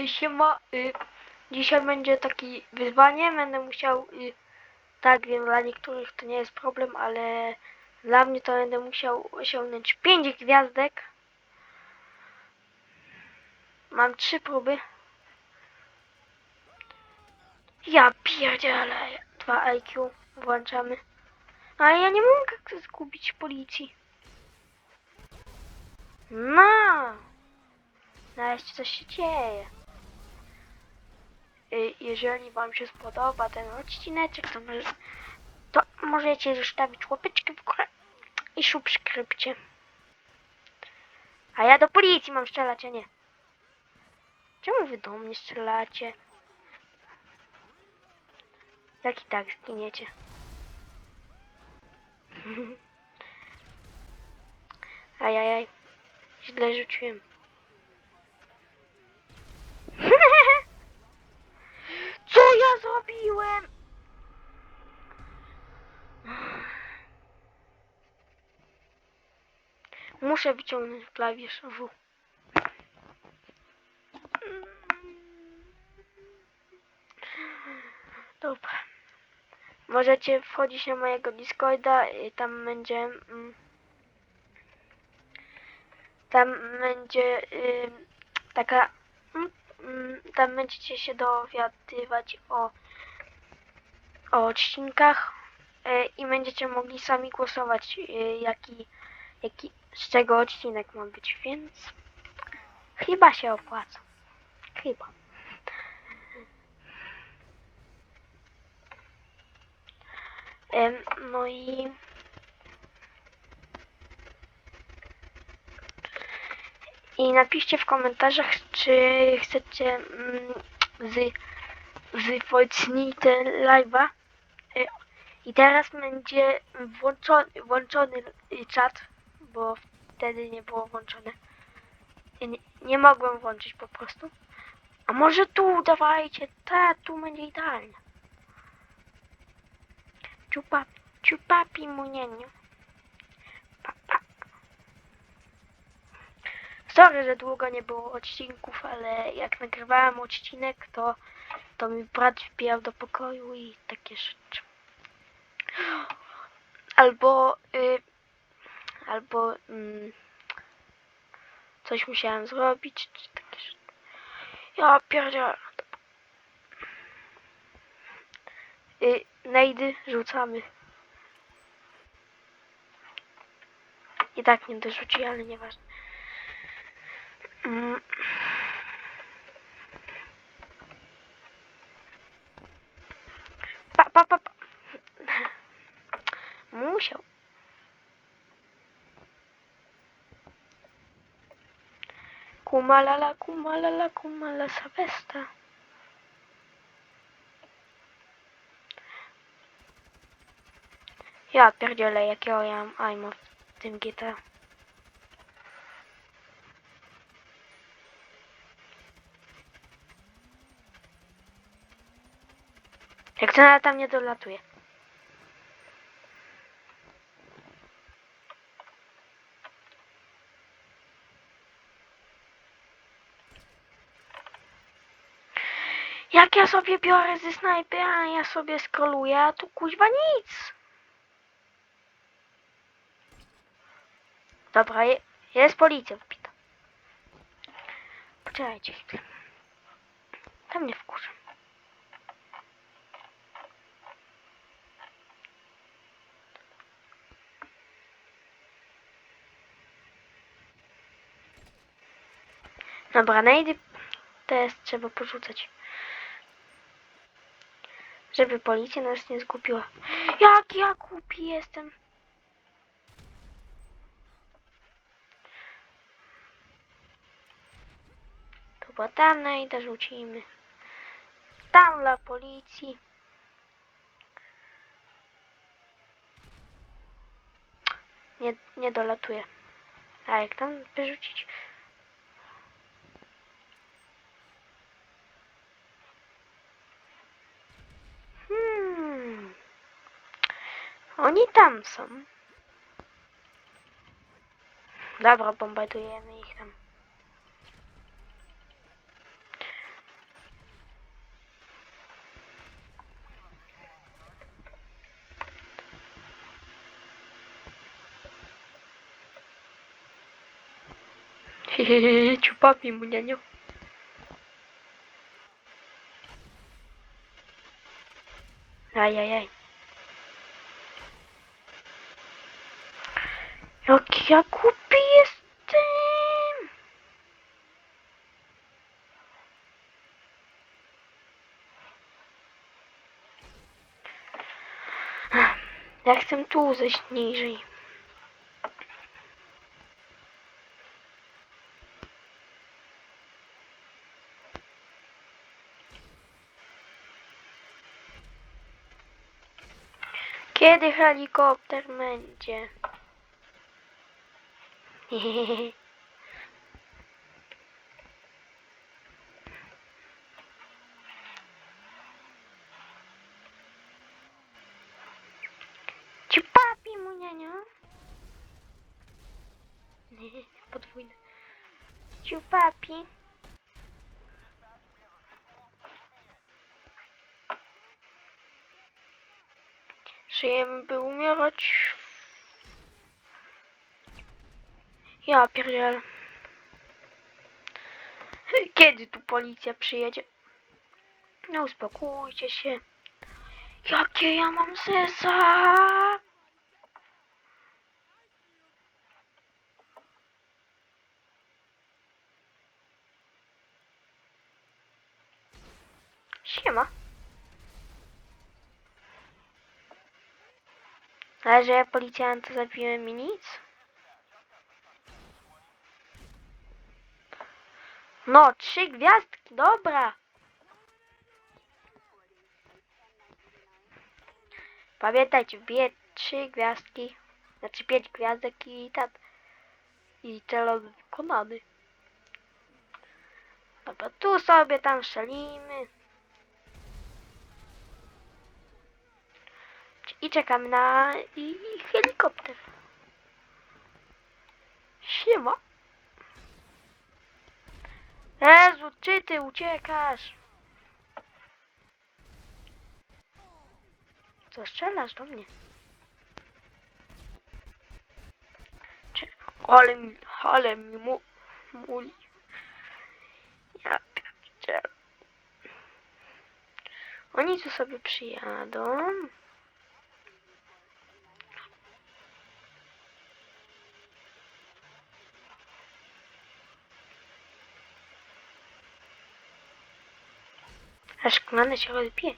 y, siema, y, dzisiaj będzie taki wyzwanie, będę musiał, y, tak wiem, dla niektórych to nie jest problem, ale dla mnie to będę musiał osiągnąć 5 gwiazdek. Mam trzy próby. Ja pierdzielę, 2 IQ włączamy. Ale ja nie mogę zgubić policji. No! Nareszcie coś się dzieje. Y, Jeżeli Wam się spodoba ten odcineczek, to, może, to możecie zostawić łapeczkę w górę i subskrypcję. A ja do policji mam strzelać, a nie. Czemu wy do mnie strzelacie? Jak i tak zginiecie. Ajajaj. Źle rzuciłem. Co zrobiłem? Muszę wyciągnąć klawisz W. Dobra. Możecie wchodzić na mojego Discorda i tam będzie... mm, Tam będzie taka... mm, mm, Tam będziecie się dowiadywać o, o odcinkach y, i będziecie mogli sami głosować, y, jaki, jaki, z czego odcinek ma być, więc chyba się opłaca. Chyba. Em, No i i napiszcie w komentarzach, czy chcecie mm, z ten live'a. I teraz będzie włączony, włączony czat, bo wtedy nie było włączone. Nie, nie mogłem włączyć po prostu. A może tu dawajcie, ta, tu będzie idealnie. Ciupa, ciupapi munieniu. Sorry, że długo nie było odcinków, ale jak nagrywałem odcinek, to, to mi brat wbijał do pokoju i takie rzeczy. Albo, y, albo mm, coś musiałem zrobić, czy takie rzeczy. Ja pierdzielę. Y, nejdy rzucamy. I tak mnie dorzuci, ale nieważne. Mm. Pa, pa, pa, pa. Musiał. Kumalala, kumalala, kumala savesta. Ja pierdzielę, jakiego ja mam aima w tym GTA. Jak to tam nie dolatuje. Jak ja sobie biorę ze snajpera, ja sobie skoluję, a tu kuźwa nic. Dobra, je, jest policja wbita. Poczekajcie chwilę. Tam nie wkurzę. Dobra, najdy teraz trzeba porzucać. Żeby policja nas nie zgubiła. Jak ja głupi jestem. Chyba tam najdę rzucimy. Tam dla policji. Nie, nie dolatuje. A jak tam wyrzucić? Они там сам. Добро бомбардує на їх там. Хе-хе-хе, чупап ему няню. Ай-яй-яй. Jaki ja głupi jestem! Ja chcę tu zejść niżej. Kiedy helikopter będzie? Ci papi mu nianiu? Podwójne. Ci papi. Żyjemy, by umierać. Ja pierdzielę. Kiedy tu policja przyjedzie? No uspokójcie się. Jakie ja mam sesa? Siema. Ale że ja policjanta zabiłem i nic? No, trzy gwiazdki, dobra. Pamiętajcie, wbiję trzy gwiazdki, znaczy pięć gwiazdek i tak. I cel wykonany. Dobra, tu sobie tam szalimy. I czekamy na i, helikopter. Siema. Jezu, czy ty uciekasz? Co strzelasz do mnie? Czy, ale mi, ale mi mu, muli. Ja pierdzielę. Oni tu sobie przyjadą. Kmany się rozbije.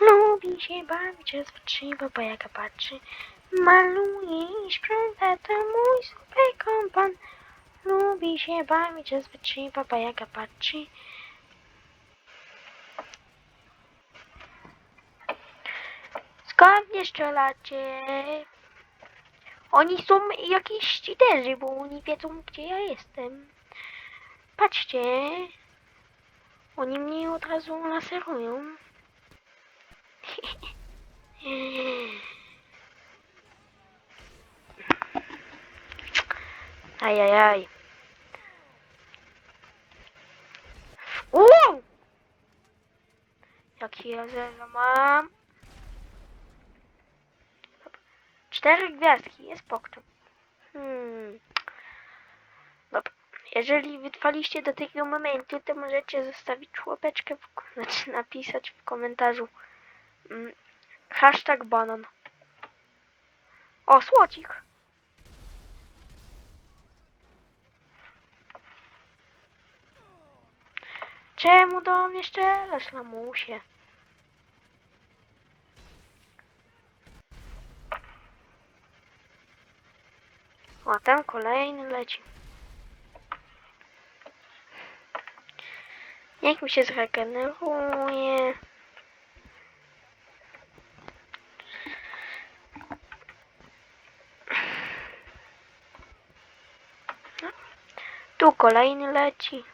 Lubi się bawić, rozpatrzywa, bo jaka patrzy. Maluje i sprząta, to mój super kompan. Lubi się bawić, rozpatrzywa, bo jaka patrzy. Skąd nie? Oni są jakieś cheaterzy, bo oni wiedzą, gdzie ja jestem. Patrzcie. Oni mnie od razu laserują. Ajajaj. Uuu! Jaki ja mam? Cztery gwiazdki, jest pokczem. Hmm. Dobra. Jeżeli wytrwaliście do tego momentu, to możecie zostawić łapeczkę, w, znaczy napisać w komentarzu mm, hashtag banan. O, słodzik. Czemu do mnie lamusie? O, tam kolejny leci. Niech mi się zregeneruje. No. Tu kolejny leci.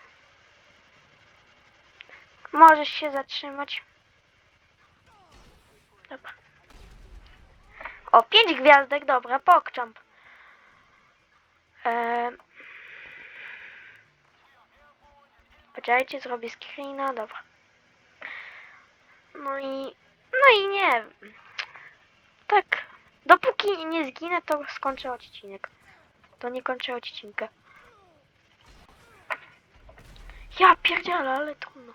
Możesz się zatrzymać. Dobra. O, pięć gwiazdek, dobra, pokczamp. Eee... Poczekajcie, zrobię screena, dobra. No i, no i nie. Tak, dopóki nie zginę, to skończę odcinek. To nie kończę odcinka. Ja pierdzielę, ale trudno.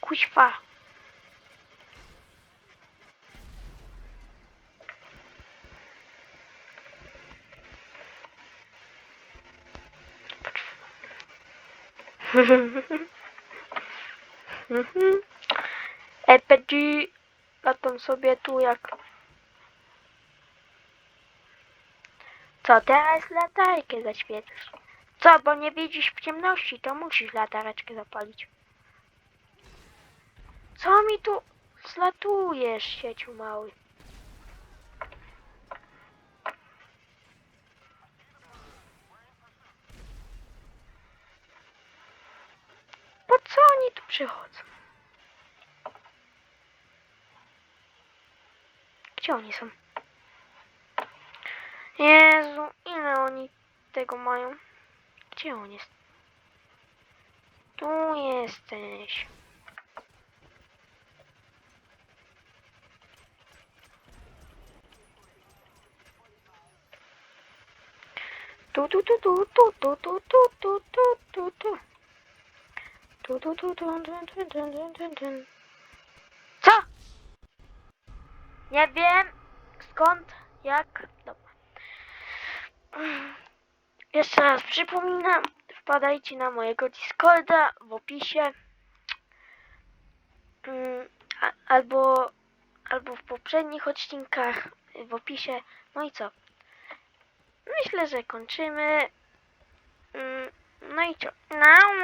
Kuźwa. RPG latam sobie tu jak... Co teraz latarkę zaświecisz? Co, bo nie widzisz w ciemności, to musisz latareczkę zapalić. Co mi tu zlatujesz, sieciu mały? Po co oni tu przychodzą? Gdzie oni są? Jezu, ile oni tego mają? Gdzie on jest? Tu jesteś. Tu tu tu tu tu tu tu tu tu tu tu tu tu tu tu tu tu tu tu tu Co? Nie wiem skąd, jak. Dobra. Jeszcze raz przypominam, wpadajcie na mojego Discorda w opisie. Mm, Albo, albo w poprzednich odcinkach w opisie. No i co? Myślę, że kończymy. Mm, No i co? No.